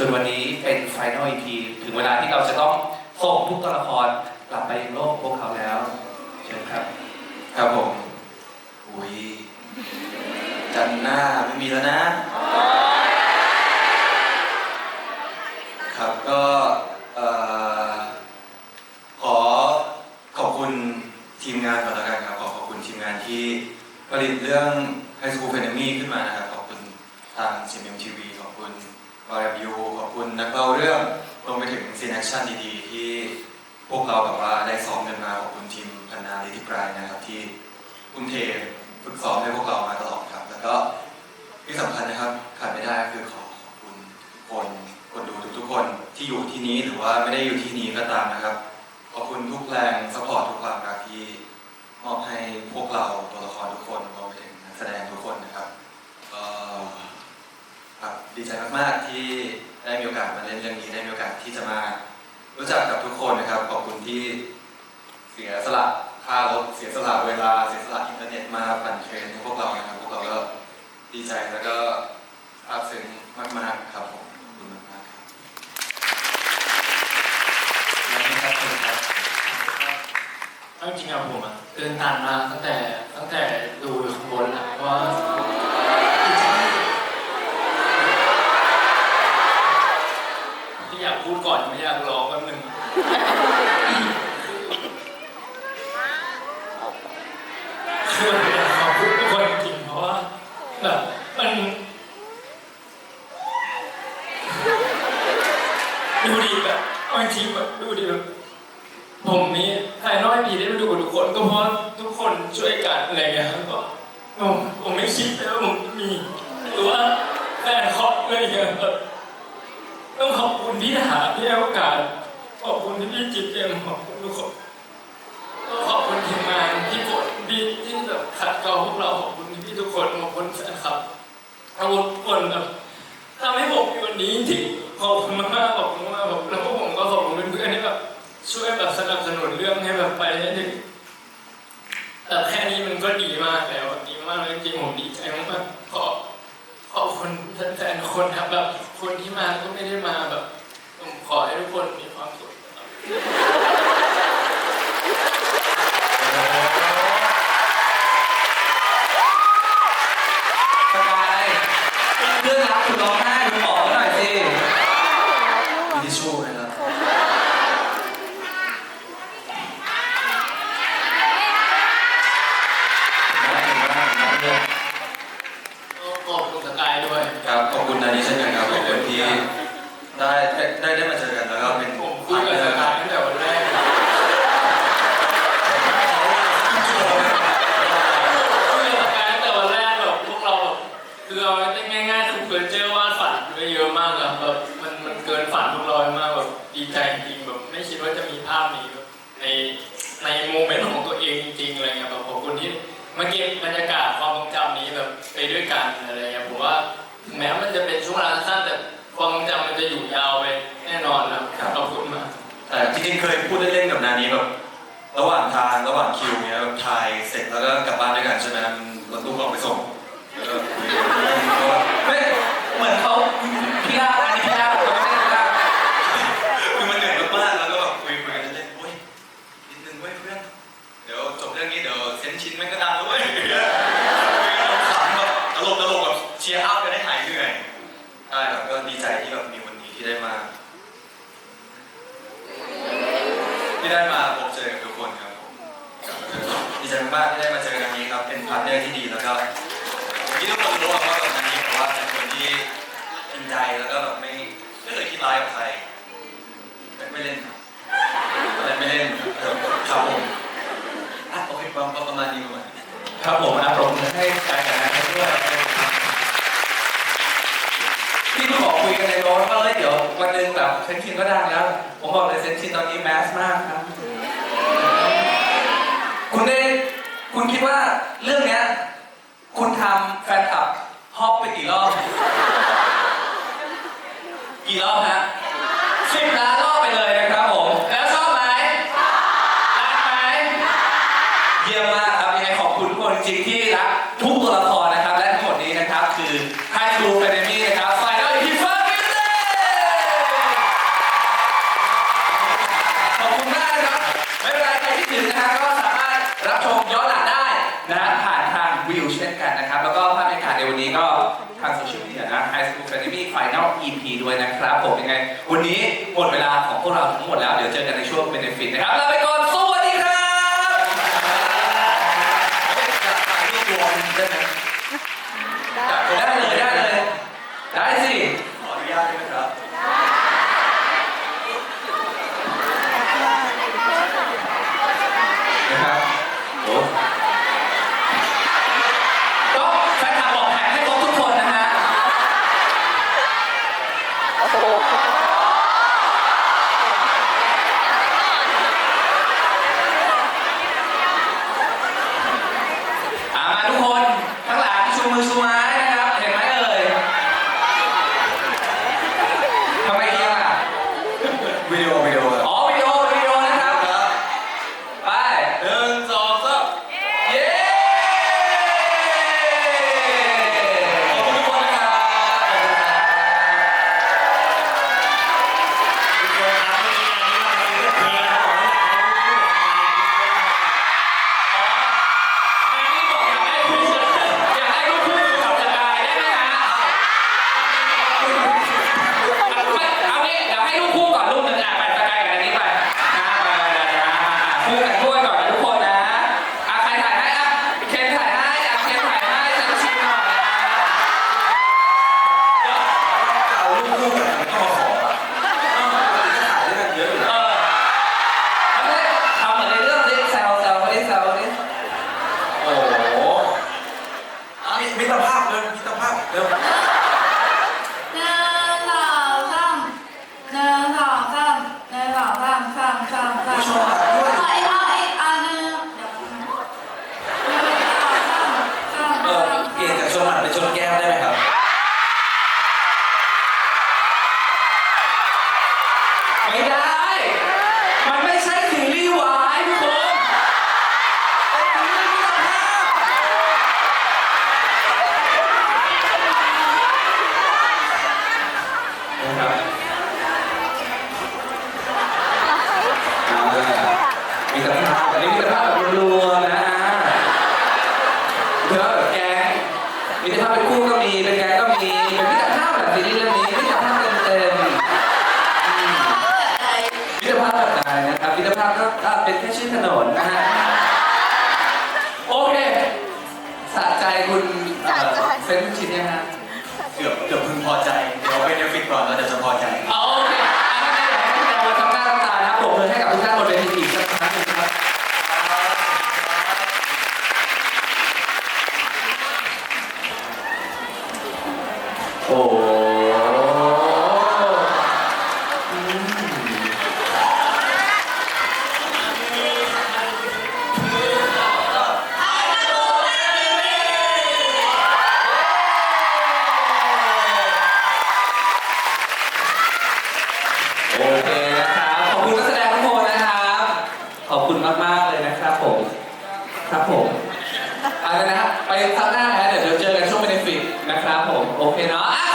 จนวันนี้เป็น Final EP ถึงเวลาที่เราจะต้องส่งทุกตัวละครกลับไปยังโลกพวกเขาแล้วเชิญครับ ครับผมอุ้ยจันทร์หน้าไม่มีแล้วนะ ครับก็เอ่อขอขอบคุณทีมงานก่อนแล้วกันครับขอขอบคุณทีมงานที่ผลิตเรื่อง High School f e n e m y ขึ้นมานะครับ ขอบคุณทาง CMM TV ขอบคุณวาร์ยูขอบ คุณนักเล่าเรื่องรวมไปถึงซีนแอคชั่นดีๆ ที่พวกเราแบบว่าได้ซ้อมกันมาขอบคุณทีมพันนาลิทิกรายนะครับที่ทุ่มเทฝึกซ้อมให้พวกเรามาตลอดครับ แล้วก็ที่สำคัญนะครับขาดไม่ได้ก็คือขอขอบคุณคนคนดูทุกๆคนที่อยู่ที่นี้หรือว่าไม่ได้อยู่ที่นี้ก็ตามนะครับขอบคุณทุกแรงสปอร์ตทุกความรักที่มอบให้พวกเราตัวละครทุกคนรวมไปถึงนักแสดงทุกคนนะครับก็ครับดีใจมากๆที่ ได้มีโอกาสมาเล่นเรื่องนี้ได้มีโอกาสที่จะมารู้จักกับทุกคนนะครับ ขอบคุณที่เสียสละค่ารถเสียสละเวลาเสียสละอินเทอร์เน็ตมาปั่นเทรนให้พวกเรานะครับพวกเราก็ดีใจแล้วก็ซาบซึ้งมากๆครับผมขอบคุณมากๆครับนนี้ครับเชิญครับจริงๆอะผมอะเดินตันมาตั้งแต่ตั้งแต่ดูอยู่ข้างบนอะเพราะว่าที่ อนไม่อยากร้องแป๊บนึงคืออยากขอบคุณทุกคนจริงเพราะว่าแบบมันดูดีแบบบางทีแบบดูดีแบบผมนี้ถ่ายน้อกพีได้มาดูกับทุกคนก็เพราะทุกคนช่วยกันอะไรเงี้ยครับก็ผมผมไม่คิดเลยว่าผมจะมีหรือว่าแฟนคลับอะไรเงี้ยแบบ ต้องขอบคุณที่หาที่ให้โอกาส ขอบคุณที่พี่จิตเอ็มขอบคุณทุกคนก็ขอบคุณทีมงานที่กดบีที่แบบขัดเกลาพวกเราขอบคุณพี่ทุกคนขอบคุณแฟนคลับขอบคุณทุกคนแบบทำให้ผมมีวันนี้จริงขอบคุณมากขอบคุณมากแบบแล้วพวกผมก็ขอบคุณเพื่อนๆที่แบบช่วยแบบสนับสนุนเรื่องให้แบบไปให้ถึงแต่แค่นี้มันก็ดีมากแล้วดีมากเลยจริงผมดีใจมาก คนแฟนๆทุกคนครับแบบคนที่มาก็ไม่ได้มาแบบผมขอให้ทุกคนมีความสุขครับ สกายเรื่องรักคุณร้องไห้คุณบอกเขาหน่อยสิ มีทิชชู่ไหมครับ ก็ขอบคุณสกายด้วย ครับขอบคุณนานี้เช่นกันครับขอบคุณที่ได้ได้ได้ได้มาเจอกันแล้วก็เป็น ผมคุยกับสกายตั้งแต่วันแรกคุยกับสกายตั้งแต่วันแรกแบบพวกเราแบบคือเอาง่ายๆคือเพื่อนเจอวาดฝันไว้เยอะมากอะแบบมันมันเกินฝันพวกเรามากแบบดีใจจริงๆแบบไม่คิดว่าจะมีภาพนี้แบบในในโมเมนต์ของตัวเองจริงๆอะไรเงี้ยแบบขอบคุณที่มาเก็บบรรยากาศความทรงจำนี้แบบไปด้วยกันอะไรเงี้ยผมว่าถึงแม้มันจะเป็นช่วงเวลาสั้นแต่ความทรงจำมันจะอยู่ยาวไปแน่นอนนะครับขอบคุณมาก แต่จริงๆเคยพูดเล่นๆกับนานี้แบบระหว่างทางระหว่าง คิวเนี้ยแบบถ่ายเสร็จแล้วก็กลับบ้านด้วยกันใช่ไหมมันรถตู้ก็ออกไปส่งแล้วก็คุยกันเรื่องก็ไม่เหมือนเขาพี่ลาอันนี้พี่ลาเขาไม่ใช่พี่ลาคือมันเหนื่อยมากๆแล้วก็แบบคุยคุยกันเล่นๆโอ้ยนิดนึงเว้ยเพื่อนเดี๋ยวจบเรื่องนี้เดี๋ยวเซ็นชินแม่งก็ดังแล้วเว้ยคุยกันขำแบบตลกตลกๆแบบเชียร์อัพกันให้หายเหนื่อยใช่ครับก็ดีใจที่แบบมีวันนี้ที่ได้มา ที่ได้มาพบเจอกับทุกคนครับผมดีใจมากๆที่ได้มาเจอกันนี้ครับ เป็นพาร์ทเนอร์ที่ ดีแล้วก็ที่ทุกคนรู้ว่าแบบนี้แต่ว่าเป็นคนที่จริงใจแล้วก็แบบไม่ไม่เคยคิดร้ายกับใครไม่ไม่เล่นครับอะไรไม่เล่นครับครับผมอะโอเคประมาณประมาณนี้ประมาณนี้ครับผมอาปรบมือให้กายกันด้วยที่เขอกคุยกันในรถว่าเฮ้ยเดี๋ยววันหนึ่งแบบเซนชินก็ดังแล้ว ผมบอกเลยเซนชินตอนนี้แมสมากครับ คุณได้คุณคิดว่าเรื่องเนี้ย คุณทำแฟนคลับฮอปไปกี่รอบ กี่รอบฮะสิบล้าน ครับผมยังไง วันนี้หมดเวลาของพวกเราทั้งหมดแล้ว เดี๋ยวเจอกันในช่วงเบนฟิตนะครับลาไปก่อนสวัสดีครับได้ไหมได้เลยได้เลยได้สิขออนุญาตได้ไหม ชื่อถนนนะฮะ โอเคสะใจคุณ Okay now.